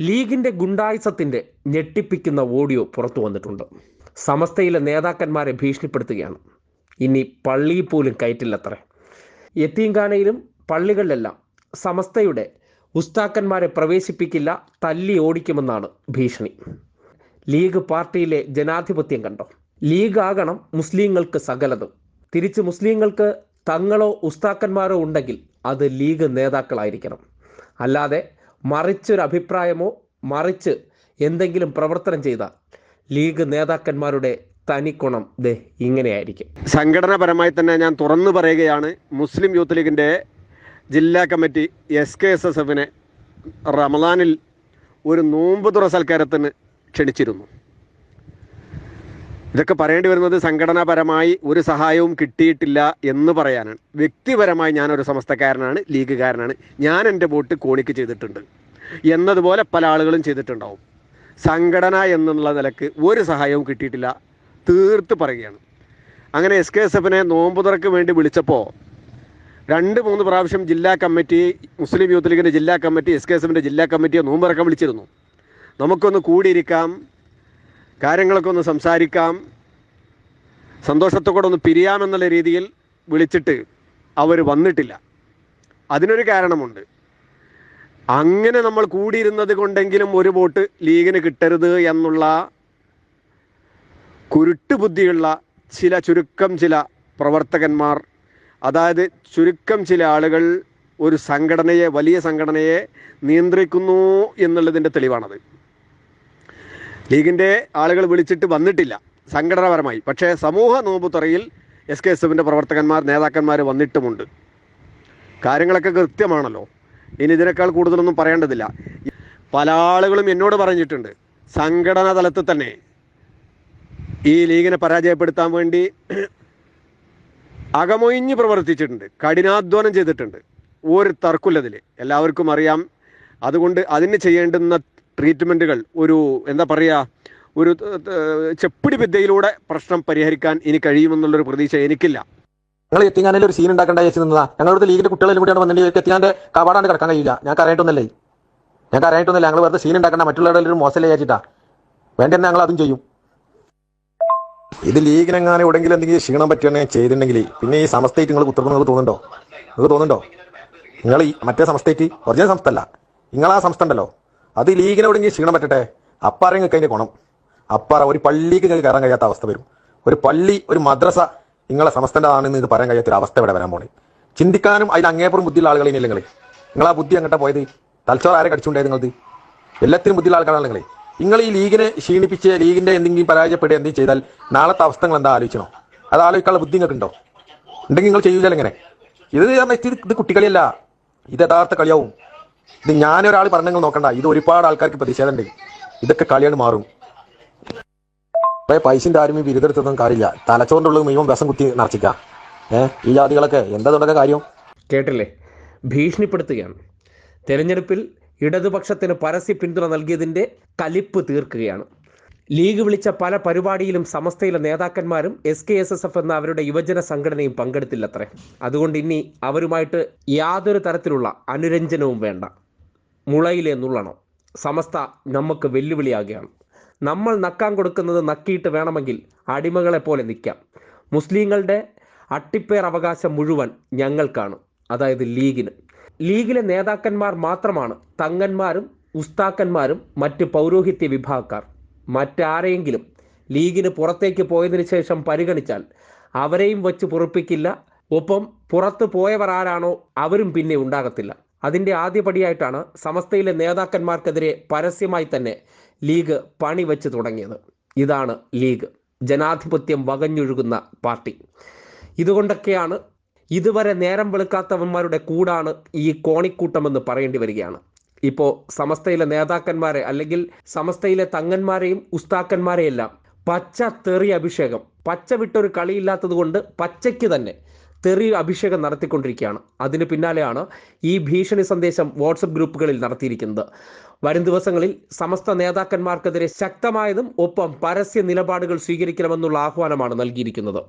ലീഗിന്റെ ഗുണ്ടായുസത്തിന്റെ ഞെട്ടിപ്പിക്കുന്ന ഓഡിയോ പുറത്തു വന്നിട്ടുണ്ട്. സമസ്തയിലെ നേതാക്കന്മാരെ ഭീഷണിപ്പെടുത്തുകയാണ്. ഇനി പള്ളിയിൽ പോലും കയറ്റില്ലത്രേ. യത്തീംഖാനയിലും പള്ളികളിലെല്ലാം സമസ്തയുടെ ഉസ്താക്കന്മാരെ പ്രവേശിപ്പിക്കില്ല തല്ലി ഓടിക്കുമെന്നാണ് ഭീഷണി. ലീഗ് പാർട്ടിയിലെ ജനാധിപത്യം കണ്ടോ? ലീഗ് ആകണം മുസ്ലിങ്ങൾക്ക് സകലതും. തിരിച്ച് മുസ്ലിങ്ങൾക്ക് തങ്ങളോ ഉസ്താക്കന്മാരോ ഉണ്ടെങ്കിൽ അത് ലീഗ് നേതാക്കളായിരിക്കണം. അല്ലാതെ മറിച്ചൊരു അഭിപ്രായമോ മറിച്ച് എന്തെങ്കിലും പ്രവർത്തനം ചെയ്താൽ ലീഗ് നേതാക്കന്മാരുടെ തനിക്കുണം ദേ ഇങ്ങനെയായിരിക്കും. സംഘടനാപരമായി തന്നെ ഞാൻ തുറന്നു പറയുകയാണ് മുസ്ലിം യൂത്ത് ലീഗിന്റെ ജില്ലാ committee S K S S എഫിനെ റമദാനിൽ ഒരു നോമ്പ് തുറ സൽക്കാരത്തിന് ക്ഷണിച്ചിരുന്നു. ഇതൊക്കെ പറയേണ്ടി വരുന്നത് സംഘടനാപരമായി ഒരു സഹായവും കിട്ടിയിട്ടില്ല എന്ന് പറയാനാണ്. വ്യക്തിപരമായി ഞാൻ ഒരു സമസ്തക്കാരനാണ് ലീഗുകാരനാണ്. ഞാൻ എന്റെ വോട്ട് കോണിക്ക് ചെയ്തിട്ടുണ്ട്. എന്നതുപോലെ പല ആളുകളും ചെയ്തിട്ടുണ്ടാവും. സംഘടന എന്നുള്ള നിലയ്ക്ക് ഒരു സഹായവും കിട്ടിയിട്ടില്ല. തീർത്ത് പറയുകയാണ്. അങ്ങനെ എസ് കെ എസ് എഫിനെ നോമ്പുതുറക്ക് വേണ്ടി വിളിച്ചപ്പോൾ രണ്ട് മൂന്ന് പ്രാവശ്യം ജില്ലാ കമ്മിറ്റി മുസ്ലിം യൂത്ത് ലീഗിന്റെ ജില്ലാ കമ്മിറ്റി എസ് കെ എസ് എഫിന്റെ ജില്ലാ കമ്മിറ്റിയെ നോമ്പുറക്കം വിളിച്ചിരുന്നു. നമുക്കൊന്ന് കൂടിയിരിക്കാം. കാര്യങ്ങളൊക്കെ ഒന്ന് സംസാരിക്കാം. സന്തോഷത്തോടെ ഒന്ന് പിരിയാമെന്നുള്ള രീതിയിൽ വിളിച്ചിട്ട് അവർ വന്നിട്ടില്ല. അതിനൊരു കാരണമുണ്ട്. അങ്ങനെ നമ്മൾ കൂടിയിരുന്നത് കൊണ്ടെങ്കിലും ഒരു വോട്ട് ലീഗിന് കിട്ടരുത് എന്നുള്ള കുരുട്ട് ബുദ്ധിയുള്ള ചില ചുരുക്കം ചില പ്രവർത്തകന്മാർ അതായത് ചുരുക്കം ചില ആളുകൾ ഒരു സംഘടനയെ വലിയ സംഘടനയെ നിയന്ത്രിക്കുന്നു എന്നുള്ളതിന്റെ തെളിവാണത്. ലീഗിന്റെ ആളുകൾ വിളിച്ചിട്ട് വന്നിട്ടില്ല. സംഘടനാപരമായി. പക്ഷേ സമൂഹ നോമ്പുതുറയിൽ എസ് കെ എസ് എഫിന്റെ പ്രവർത്തകന്മാർ നേതാക്കന്മാർ വന്നിട്ടുമുണ്ട്. കാര്യങ്ങളൊക്കെ കൃത്യമാണല്ലോ. ഇനി ഇതിനേക്കാൾ കൂടുതലൊന്നും പറയേണ്ടതില്ല. പല ആളുകളും എന്നോട് പറഞ്ഞിട്ടുണ്ട് സംഘടനാ തലത്തിൽ തന്നെ ഈ ലീഗിനെ പരാജയപ്പെടുത്താൻ വേണ്ടി അകമൊയിഞ്ഞ് പ്രവർത്തിച്ചിട്ടുണ്ട് കഠിനാധ്വാനം ചെയ്തിട്ടുണ്ട്. ഒരു തർക്കമില്ലതിൽ എല്ലാവർക്കും അറിയാം. അതുകൊണ്ട് അതിന് ചെയ്യേണ്ടുന്ന ട്രീറ്റ്മെന്റുകൾ ഒരു എന്താ പറയുക ഒരു ചെപ്പിടി വിദ്യയിലൂടെ പ്രശ്നം പരിഹരിക്കാൻ ഇനി കഴിയുമെന്നുള്ളൊരു പ്രതീക്ഷ എനിക്കില്ല. ഞങ്ങൾ എത്തിങ്ങാനിൽ ഒരു സീൻ ഉണ്ടാക്കേണ്ട ചേച്ചി നിന്നതാ. ഞങ്ങളുടെ ലീഗിന്റെ കുട്ടികളെല്ലാം കൂടിയാണ് വന്നിട്ട് എത്തിങ്ങാന്റെ കവാടാണ്ട് കിടക്കാൻ കഴിയില്ല. ഞാൻ കരയായിട്ടൊന്നല്ലേ ഞാൻ കരയായിട്ടൊന്നുമില്ല? ഞങ്ങൾ വെറുതെ സീൻ ഉണ്ടാക്കണ്ട. മറ്റുള്ളവരുടെ ഒരു മോശമല്ലേ ചേച്ചിട്ടാ വേണ്ട തന്നെ ഞങ്ങൾ അതും ചെയ്യും. ഇത് ലീഗിനെങ്ങാനും എവിടെങ്കിലും എന്തെങ്കിലും ക്ഷീണം പറ്റുകയാണെങ്കിൽ ചെയ്തിട്ടുണ്ടെങ്കിൽ പിന്നെ ഈ സമസ്തേറ്റ് നിങ്ങൾ കുത്തിർന്ന് നിങ്ങൾക്ക് തോന്നുന്നുണ്ടോ? നിങ്ങൾക്ക് തോന്നുന്നുണ്ടോ? നിങ്ങൾ ഈ മറ്റേ സംസ്ഥയ്ക്ക് ഒറിജിനൽ സംസ്ഥ അല്ല. നിങ്ങൾ ആ സംസ്ഥ ഉണ്ടല്ലോ. അത് ലീഗിനെ എവിടെയെങ്കിലും ക്ഷീണം പറ്റട്ടെ? അപ്പാറ നിങ്ങൾക്ക് കൊണം. ഗുണം അപ്പാറ ഒരു പള്ളിക്ക് നിങ്ങൾക്ക് കയറാൻ കഴിയാത്ത അവസ്ഥ വരും. ഒരു പള്ളി ഒരു മദ്രസ നിങ്ങളെ സമസ്തന്റെതാണെന്ന് ഇത് പറയാൻ കഴിയാത്ത ഒരു അവസ്ഥ ഇവിടെ വരാൻ പോണേ. ചിന്തിക്കാനും അതിന് അങ്ങേപ്പുറം ബുദ്ധിയുള്ള ആളുകളെ നിങ്ങളെ. നിങ്ങൾ നിങ്ങൾ ആ ബുദ്ധി അങ്ങോട്ടാ പോയത്? തലച്ചോറ് ആരെ കടിച്ചുണ്ടായത് നിങ്ങളത്? എല്ലാത്തിനും ബുദ്ധിയുള്ള ആൾക്കാരാണ് നിങ്ങൾ നിങ്ങൾ ഈ ലീഗിനെ ക്ഷീണിപ്പിച്ച് ലീഗിന്റെ എന്തെങ്കിലും പരാജയപ്പെടുക എന്തെങ്കിലും ചെയ്താൽ നാളത്തെ അവസ്ഥകൾ എന്താ ആലോചിക്കണോ അത് ആലോചിക്കാനുള്ള ബുദ്ധി നിങ്ങൾക്ക് ഉണ്ടോ? ഉണ്ടെങ്കിൽ നിങ്ങൾ ചെയ്യൂല ഇത് ഇത് കുട്ടികളിയല്ല. ഇത് യഥാർത്ഥ കളിയാവും. ഇത് ഞാനൊരാൾ പറഞ്ഞങ്ങൾ നോക്കണ്ട. ഇത് ഒരുപാട് ആൾക്കാർക്ക് പ്രതിഷേധമുണ്ട്. ഇതൊക്കെ കളിയാണ് മാറും. പൈസ ആരും ഈ ബിരുദെടുത്തൊന്നും കാര്യമില്ല. തലച്ചോറിന്റെ ഉള്ളിൽ മുഴുവൻ വിഷം കുത്തി നിറച്ചിക്ക. ഏഹ് ഈ ജാതികളൊക്കെ എന്താ തുടക്ക കാര്യം? കേട്ടില്ലേ? ഭീഷണിപ്പെടുത്തുകയാണ്. തെരഞ്ഞെടുപ്പിൽ ഇടതുപക്ഷത്തിന് പരസ്യ പിന്തുണ നൽകിയതിന്റെ കലിപ്പ് തീർക്കുകയാണ്. ലീഗ് വിളിച്ച പല പരിപാടിയിലും സമസ്തയിലെ നേതാക്കന്മാരും S K S S F എന്ന അവരുടെ യുവജന സംഘടനയും പങ്കെടുത്തില്ലത്രേ. അതുകൊണ്ട് ഇനി അവരുമായിട്ട് യാതൊരു തരത്തിലുള്ള അനുരഞ്ജനവും വേണ്ട. മുളയിലെ നുള്ളണം. സമസ്ത നമുക്ക് വെല്ലുവിളിയാകുകയാണ്. നമ്മൾ നക്കാൻ കൊടുക്കുന്നത് നക്കിയിട്ട് വേണമെങ്കിൽ അടിമകളെ പോലെ നിൽക്കാം മുസ്ലിങ്ങളുടെ അട്ടിപ്പേർ അവകാശം മുഴുവൻ ഞങ്ങൾക്കാണ് അതായത് ലീഗിന്. ലീഗിലെ നേതാക്കന്മാർ മാത്രമാണ് തങ്ങന്മാരും ഉസ്താക്കന്മാരും മറ്റ് പൗരോഹിത്യ വിഭാഗക്കാർ. മറ്റാരെയെങ്കിലും ലീഗിന് പുറത്തേക്ക് പോയതിനു ശേഷം പരിഗണിച്ചാൽ അവരെയും വച്ച് പൊറുപ്പിക്കില്ല. ഒപ്പം പുറത്ത് പോയവർ ആരാണോ അവരും പിന്നെ ഉണ്ടാകത്തില്ല. അതിന്റെ ആദ്യപടിയായിട്ടാണ് സമസ്തയിലെ നേതാക്കന്മാർക്കെതിരെ പരസ്യമായി തന്നെ ലീഗ് പണി വെച്ച് തുടങ്ങിയത്. ഇതാണ് ലീഗ്. ജനാധിപത്യം വകഞ്ഞൊഴുകുന്ന പാർട്ടി. ഇതുകൊണ്ടൊക്കെയാണ് ഇതുവരെ നേരം വെളുക്കാത്തവന്മാരുടെ കൂടാണ് ഈ കോണിക്കൂട്ടമെന്ന് പറയേണ്ടി വരികയാണ്. ഇപ്പോൾ സമസ്തയിലെ നേതാക്കന്മാരെ അല്ലെങ്കിൽ സമസ്തയിലെ തങ്ങന്മാരെയും ഉസ്താക്കന്മാരെയെല്ലാം പച്ച തെറി അഭിഷേകം പച്ച വിട്ടൊരു കളിയില്ലാത്തത് കൊണ്ട് പച്ചയ്ക്ക് തന്നെ തെറി അഭിഷേകം നടത്തിക്കൊണ്ടിരിക്കുകയാണ്. അതിന് പിന്നാലെയാണ് ഈ ഭീഷണി സന്ദേശം വാട്സപ്പ് ഗ്രൂപ്പുകളിൽ നടത്തിയിരിക്കുന്നത്. വരും ദിവസങ്ങളിൽ സമസ്ത നേതാക്കന്മാർക്കെതിരെ ശക്തമായതും ഒപ്പം പരസ്യ നിലപാടുകൾ സ്വീകരിക്കണമെന്നുള്ള ആഹ്വാനമാണ് നൽകിയിരിക്കുന്നത്.